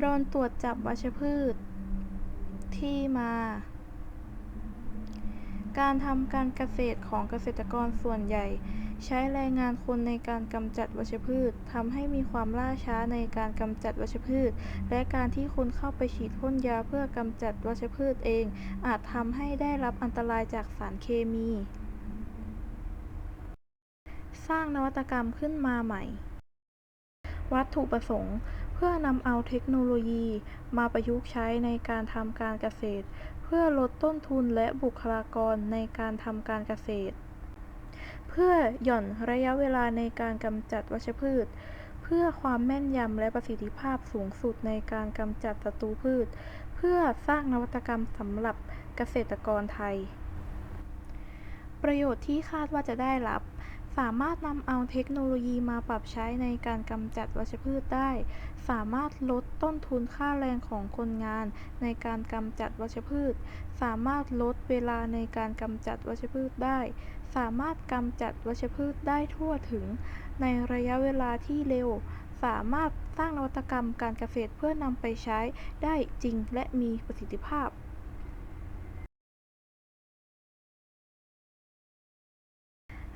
โดนตรวจจับวัชพืช ที่มา การทำการเกษตรของเกษตรกรส่วนใหญ่ ใช้แรงงานคนในการกำจัดวัชพืชทำให้มีความล่าช้าในการกำจัดวัชพืช และการที่คนเข้าไปฉีดพ่นยาเพื่อกำจัดวัชพืชเอง อาจทำให้ได้รับอันตรายจากสารเคมี สร้างนวัตกรรมขึ้นมาใหม่ วัตถุประสงค์ พื่อนำเอาเทคโนโลยีมาประยุกต์ใช้ในการทำการเกษตร เพื่อลดต้นทุนและบุคลากรในการทำการเกษตร เพื่อหย่อนระยะเวลาในการกำจัดวัชพืช เพื่อความแม่นยำและประสิทธิภาพสูงสุดในการกำจัดศัตรูพืช เพื่อสร้างนวัตกรรมสำหรับเกษตรกรไทย ประโยชน์ที่คาดว่าจะได้รับ สามารถนำเอาเทคโนโลยีมาปรับใช้ในการกำจัดวัชพืชได้ สามารถลดต้นทุนค่าแรงของคนงานในการกำจัดวัชพืช สามารถลดเวลาในการกำจัดวัชพืชได้ สามารถกำจัดวัชพืชได้ทั่วถึง ในระยะเวลาที่เร็ว สามารถสร้างนวัตกรรมการเกษตรเพื่อนำไปใช้ได้จริงและมีประสิทธิภาพ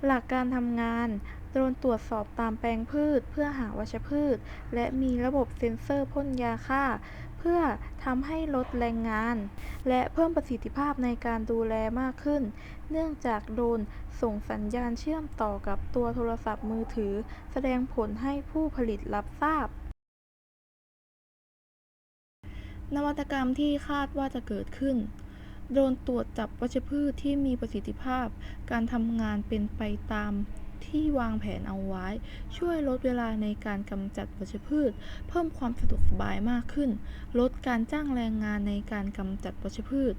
หลักการทำงาน โดรนตรวจสอบตามแปลงพืช เพื่อหาวัชพืช และมีระบบเซ็นเซอร์พ่นยาฆ่า เพื่อทำให้ลดแรงงาน และเพิ่มประสิทธิภาพในการดูแลมากขึ้น เนื่องจากโดรนส่งสัญญาณเชื่อมต่อกับตัวโทรศัพท์มือถือ แสดงผลให้ผู้ผลิตรับทราบ นวัตกรรมที่คาดว่าจะเกิดขึ้น โดนตรวจจับวัชพืชที่มีประสิทธิภาพ การทำงานเป็นไปตามที่วางแผนเอาไว้ ช่วยลดเวลาในการกำจัดวัชพืช เพิ่มความสะดวกสบายมากขึ้น ลดการจ้างแรงงานในการกำจัดวัชพืช